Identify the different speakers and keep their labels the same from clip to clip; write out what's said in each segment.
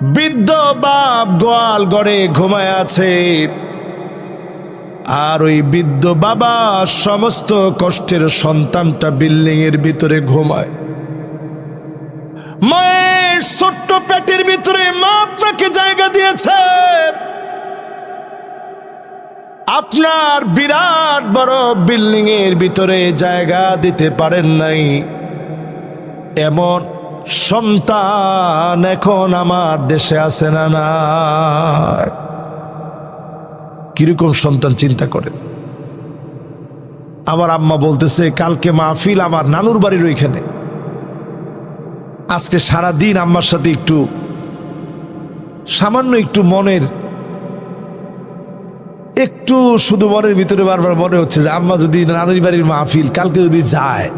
Speaker 1: বৃদ্ধ বাপ গোয়াল গড়ে ঘুমায় আছে। আর ওই বৃদ্ধ বাবা সমস্ত কষ্টের সন্তানটা বিল্ডিং এর ভিতরে ঘুমায়। মায়ের ছোট্ট পেটের ভিতরে মা আপনাকে জায়গা দিয়েছে। আপনার বিরাট বড় বিল্ডিং এর ভিতরে জায়গা দিতে পারেন নাই। এমন সন্তান এখন আমার দেশে আছে না না কীরকম সন্তান চিন্তা করেন? আমার আম্মা বলতেছে, কালকে মাহফিল আমার নানুর বাড়ির ওইখানে। আজকে সারা দিন আম্মার সাথে একটু, সামান্য একটু মনের, একটু শুধু মনের ভিতরে বারবার মনে হচ্ছে যে, আম্মা যদি নানুর বাড়ির মাহফিল কালকে যদি যায়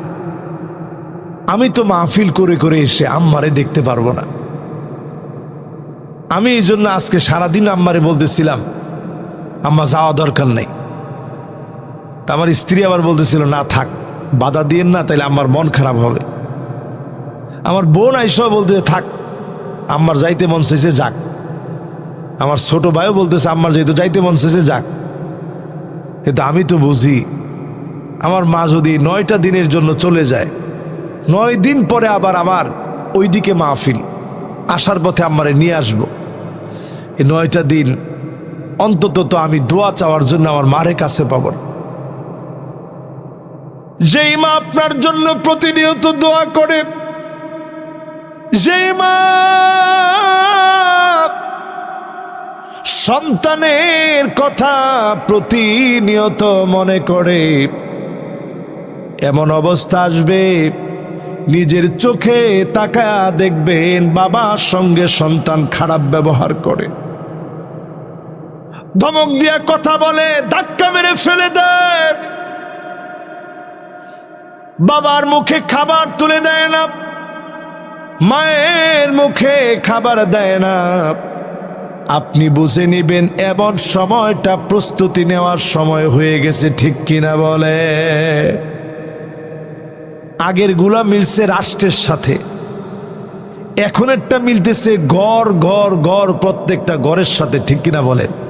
Speaker 1: আমি তো মাহফিল করে করে এসে আম্মারে দেখতে পারব না। আমি এই জন্য আজকে সারাদিন আম্মারে বলতেছিলাম, আম্মা, যাওয়া দরকার নেই। আমার স্ত্রী আবার বলতেছিল, না, থাক, বাধা দিয়েন না, তাইলে আমার মন খারাপ হবে। আমার বোন আইসা বলতে থাক, আম্মার যাইতে মন চেয়েছে যাক। আমার ছোট ভাইও বলতেছে, আম্মার যেহেতু যাইতে মন চেয়েছে যাক। কিন্তু আমি তো বুঝি, আমার মা যদি নয়টা দিনের জন্য চলে যায় নয় দিন পরে আবার আমার ওইদিকে মাহফিল আসার পথে আমারে নিয়ে আসব এই নয়টা দিন অন্তত তো আমি দোয়া চাওয়ার জন্য আমার মারে কাছে পাব। যেই মা আপনার জন্য প্রতিনিয়ত দোয়া করে, যেই মা সন্তানের কথা প্রতিনিয়ত মনে করে, এমন অবস্থা আসবে নিজের চোখে তাকা দেখবেন বাবার সঙ্গে সন্তান খারাপ ব্যবহার করে। ধমক দিয়া কথা বলে, ধাক্কা মেরে ফেলে দেয়। বাবার মুখে খাবার তুলে দেয় না। মায়ের মুখে খাবার দেয় না। আপনি বুঝে নিবেন, এমন সময়টা প্রস্তুতি নেওয়ার সময় হয়ে গেছে, ঠিক কিনা বলে? আগেরগুলা মিলছে রাষ্ট্রের সাথে। এখন একটা মিলতেছে গড় গড় গড় প্রত্যেকটা গড়ের সাথে, ঠিক কিনা বলেন?